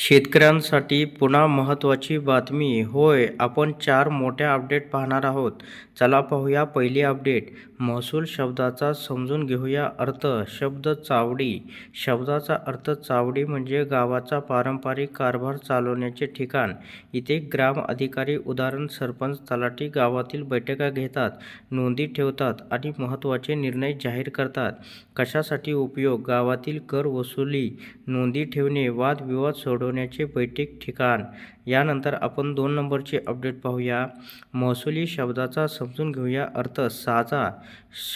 शेतकऱ्यांसाठी पुन्हा महत्त्वाची बातमी. होय आपण चार मोठ्या अपडेट पाहणार आहोत. चला पाहूया पहिली अपडेट. महसूल शब्दाचा समजून घेऊया अर्थ. शब्द चावडी. शब्दाचा अर्थ चावडी म्हणजे गावाचा पारंपरिक कारभार चालवण्याचे ठिकाण. इथे ग्राम अधिकारी उदाहरण सरपंच तलाठी गावातील बैठका घेतात नोंदी ठेवतात आणि महत्त्वाचे निर्णय जाहीर करतात. कशासाठी उपयोग? गावातील कर वसुली नोंदी ठेवणे वादविवाद वाढवण्याचे बैठक ठिकाण. यानंतर आपण दोन नंबरचे अपडेट पाहूया. महसुली शब्दाचा समजून घेऊया अर्थ साजा.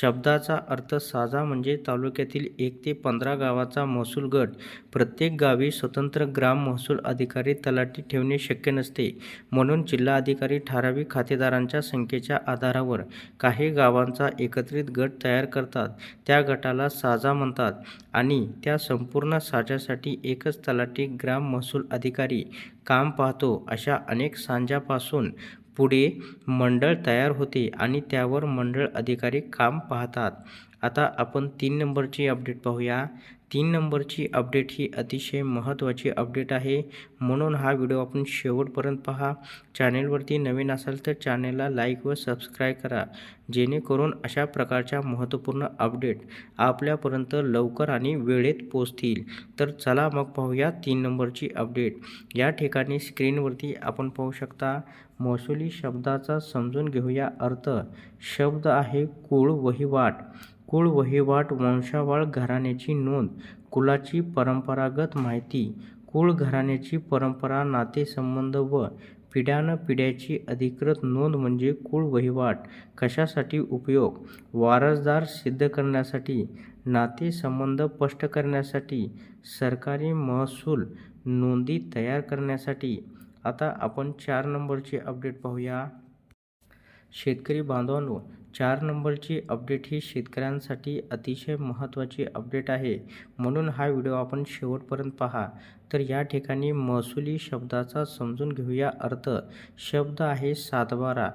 शब्दाचा अर्थ साजा म्हणजे तालुक्यातील एक ते पंधरा गावाचा महसूल गट. प्रत्येक गावी स्वतंत्र ग्राम महसूल अधिकारी तलाठी ठेवणे शक्य नसते. म्हणून जिल्हा अधिकारी ठराविक खातेदारांच्या संख्येच्या आधारावर काही गावांचा एकत्रित गट तयार करतात. त्या गटाला साजा म्हणतात आणि त्या संपूर्ण साजासाठी एकच तलाठी ग्राम महसूल अधिकारी काम पाहतो अशा अनेक सांजापासून पुढे मंडळ तयार होते आणि त्यावर मंडळ अधिकारी काम पाहतात. आता आपण तीन नंबरची अपडेट पाहूया. तीन नंबरची अपडेट ही अतिशय महत्त्वाची अपडेट आहे. म्हणून हा व्हिडिओ आपण शेवटपर्यंत पहा. चॅनेलवरती नवीन असाल तर चॅनेलला लाईक व सबस्क्राईब करा. जेणेकरून अशा प्रकारच्या महत्त्वपूर्ण अपडेट आपल्यापर्यंत लवकर आणि वेळेत पोचतील तर चला मग पाहूया तीन नंबरची अपडेट. या ठिकाणी स्क्रीनवरती आपण पाहू शकता महसुली शब्दाचा समजून घेऊया अर्थ. शब्द आहे कुळ वहिवाट. कुळ वहिवाट वंशावळ घराण्याची नोंद कुलाची परंपरागत माहिती कुळ घराण्याची परंपरा नातेसंबंध व पिढ्यानपिढ्याची अधिकृत नोंद म्हणजे कुळ वहिवाट कशासाठी उपयोग? वारसदार सिद्ध करण्यासाठी नातेसंबंध स्पष्ट करण्यासाठी सरकारी महसूल नोंदी तयार करण्यासाठी? आता आपण चार नंबरची अपडेट पाहूया. शेतकरी बांधवांनो चार नंबरची अपडेट ही शेतकऱ्यांसाठी अतिशय महत्त्वाची अपडेट आहे. म्हणून हा व्हिडिओ आपण शेवटपर्यंत पहा. तर या ठिकाणी महसुली शब्दाचा समजून घेऊया अर्थ. शब्द आहे सातबारा.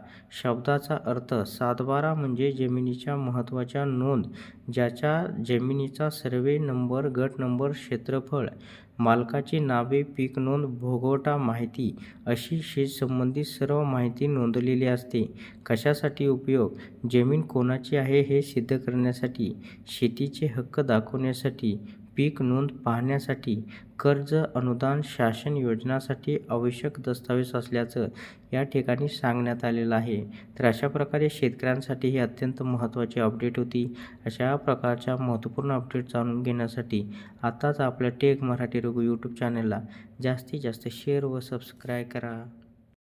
शब्दाचा अर्थ सातबारा म्हणजे जमिनीच्या महत्त्वाच्या नोंद ज्याच्या जमिनीचा सर्वे नंबर गट नंबर क्षेत्रफळ मालकाची नावे पीक नोंद भोगवटा माहिती अशी शेतसंबंधित सर्व माहिती नोंदलेली असते. कशासाठी उपयोग? जमीन कोणाची आहे हे सिद्ध करण्यासाठी शेतीचे हक्क दाखवण्यासाठी पीक नोंद पाहण्यासाठी कर्ज अनुदान शासन योजनासाठी आवश्यक दस्तावेज असल्याचं या ठिकाणी सांगण्यात आलेलं आहे. तर अशा प्रकारे शेतकऱ्यांसाठी ही अत्यंत महत्त्वाची अपडेट होती. अशा प्रकारच्या महत्त्वपूर्ण अपडेट जाणून घेण्यासाठी आताच आपल्या टेक मराठी रघु यूट्यूब चॅनलला जास्तीत जास्त शेअर व सबस्क्राईब करा.